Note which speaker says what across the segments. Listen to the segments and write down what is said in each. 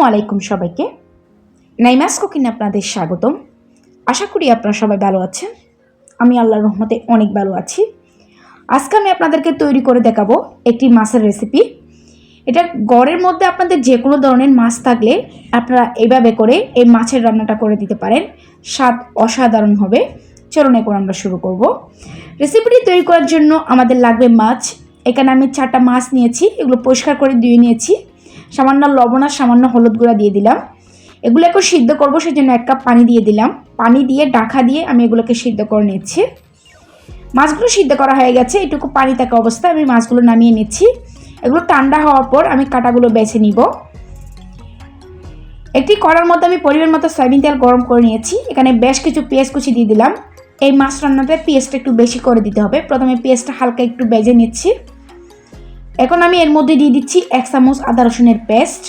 Speaker 1: আসসালামু আলাইকুম সবাইকে। নাইমাস কুকিং আপনাদের স্বাগতম। আশা করি আপনারা সবাই ভালো আছেন। আমি আল্লাহর রহমতে অনেক ভালো আছি। আজকে আমি আপনাদেরকে তৈরি করে দেখাবো একটি মাছের রেসিপি এটা গড়ের মধ্যে আপনাদের যে কোনো ধরনের মাছ থাকলে আপনারা এইভাবে করে এই মাছের রান্নাটা করে দিতে পারেন। স্বাদ অসাধারণ হবে। চলুন এখন আমরা শুরু করব। রেসিপিটি তৈরি করার জন্য আমাদের লাগবে মাছ। এখানে আমি চারটা মাছ নিয়েছি। এগুলো পরিষ্কার করে ধুয়ে নিয়েছি। সামান্য লবণ আর সামান্য হলুদ গুঁড়া দিয়ে দিলাম। এগুলো এখন সিদ্ধ করব, সেজন্য এক কাপ পানি দিয়ে দিলাম। পানি দিয়ে ডাকা দিয়ে আমি এগুলোকে সিদ্ধ করে নিচ্ছি। মাছগুলো সিদ্ধ করা হয়ে গেছে, এটুকু পানি থাকা অবস্থায় আমি মাছগুলো নামিয়ে নিচ্ছি। এগুলো ঠান্ডা হওয়ার পর আমি কাটাগুলো বেছে নিব। একটি কড়ার মতো আমি পরিমাণ মতো সয়াবিন তেল গরম করে নিয়েছি। এখানে বেশ কিছু পেঁয়াজ কুচি দিয়ে দিলাম। এই মাছ রান্নাতে পেঁয়াজটা একটু বেশি করে দিতে হবে। প্রথমে পেঁয়াজটা হালকা একটু বেজে নিচ্ছি। এখন আমি এর মধ্যে দিয়ে দিচ্ছি এক চামচ আদা রসুনের পেস্ট।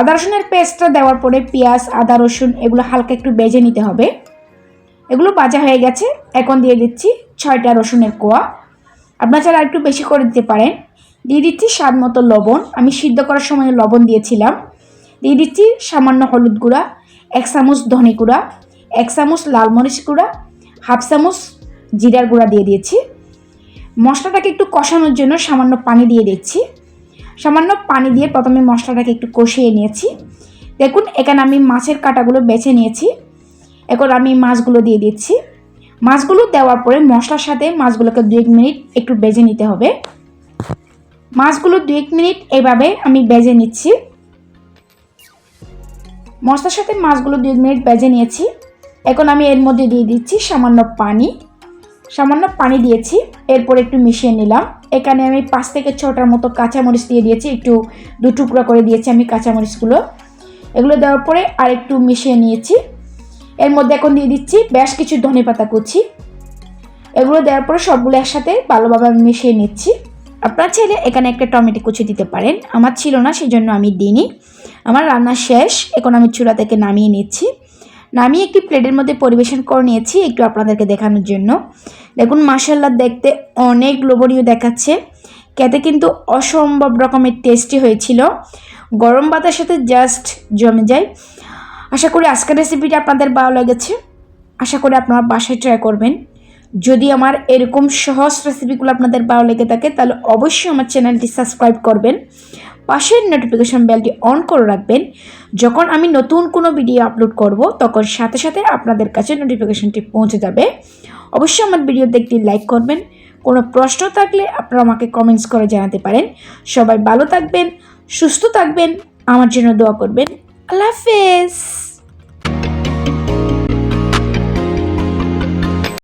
Speaker 1: আদা রসুনের পেস্টটা দেওয়ার পরে পেঁয়াজ, আদা রসুন এগুলো হালকা একটু বেজে নিতে হবে। এগুলো ভাজা হয়ে গেছে, এখন দিয়ে দিচ্ছি ছয়টা রসুনের কোয়া। আপনার চারা একটু বেশি করে দিতে পারেন। দিয়ে দিচ্ছি স্বাদ মতো লবণ, আমি সিদ্ধ করার সময় লবণ দিয়েছিলাম। দিয়ে দিচ্ছি সামান্য হলুদ গুঁড়া, এক চামচ ধনে গুঁড়া, এক চামচ লাল মরিচ গুঁড়া, হাফ চামচ জিরার গুঁড়া দিয়ে দিয়েছি। মশলাটাকে একটু কষানোর জন্য সামান্য পানি দিয়ে দিচ্ছি। সামান্য পানি দিয়ে প্রথমে মশলাটাকে একটু কষিয়ে নিয়েছি। দেখুন, এখানে আমি মাছের কাটাগুলো বেছে নিয়েছি। এখন আমি মাছগুলো দিয়ে দিচ্ছি। মাছগুলো দেওয়ার পরে মশলার সাথে মাছগুলোকে দু এক মিনিট একটু বেজে নিতে হবে। মাছগুলো দু এক মিনিট এভাবে আমি বেজে নিচ্ছি। মশলার সাথে মাছগুলো দু এক মিনিট বেজে নিয়েছি। এখন আমি এর মধ্যে দিয়ে দিচ্ছি সামান্য পানি। সামান্য পানি দিয়েছি, এরপর একটু মিশিয়ে নিলাম। এখানে আমি পাঁচ থেকে ছটার মতো কাঁচামরিচ দিয়ে দিয়েছি, একটু দু টুকরা করে দিয়েছি আমি কাঁচামরিচগুলো। এগুলো দেওয়ার পরে আর একটু মিশিয়ে নিয়েছি। এর মধ্যে এখন দিয়ে দিচ্ছি বেশ কিছু ধনে পাতা কুচি। এগুলো দেওয়ার পরে সবগুলো একসাথে ভালোভাবে আমি মিশিয়ে নিচ্ছি। আপনার ছেলে এখানে একটা টমেটো কুচি দিতে পারেন, আমার ছিল না সেই জন্য আমি দিইনি। আমার রান্না শেষ, এখন আমি চুলা থেকে নামিয়ে নিচ্ছি। নামিয়ে একটি প্লেটের মধ্যে পরিবেশন করে নিয়েছি, একটু আপনাদেরকে দেখানোর জন্য। দেখুন মাসাল্লা দেখতে অনেক লোভনীয় দেখাচ্ছে। খেতে কিন্তু অসম্ভব রকমের টেস্টি হয়েছিল। গরম ভাতের সাথে জাস্ট জমে যায়। আশা করি আজকের রেসিপিটা আপনাদের ভালো লেগেছে। আশা করি আপনারা বাসায় ট্রাই করবেন। যদি আমার এরকম সহজ রেসিপিগুলো আপনাদের ভালো লেগে থাকে, তাহলে অবশ্যই আমার চ্যানেলটি সাবস্ক্রাইব করবেন। পাশের নোটিফিকেশান বেলটি অন করে রাখবেন। যখন আমি নতুন কোনো ভিডিও আপলোড করব, তখন সাথে সাথে আপনাদের কাছে নোটিফিকেশানটি পৌঁছে যাবে। অবশ্যই আমার ভিডিও দেখতে লাইক করবেন। কোনো প্রশ্ন থাকলে আপনারা আমাকে কমেন্টস করে জানাতে পারেন। সবাই ভালো থাকবেন, সুস্থ থাকবেন, আমার জন্য দোয়া করবেন। আল্লাহ হাফেজ!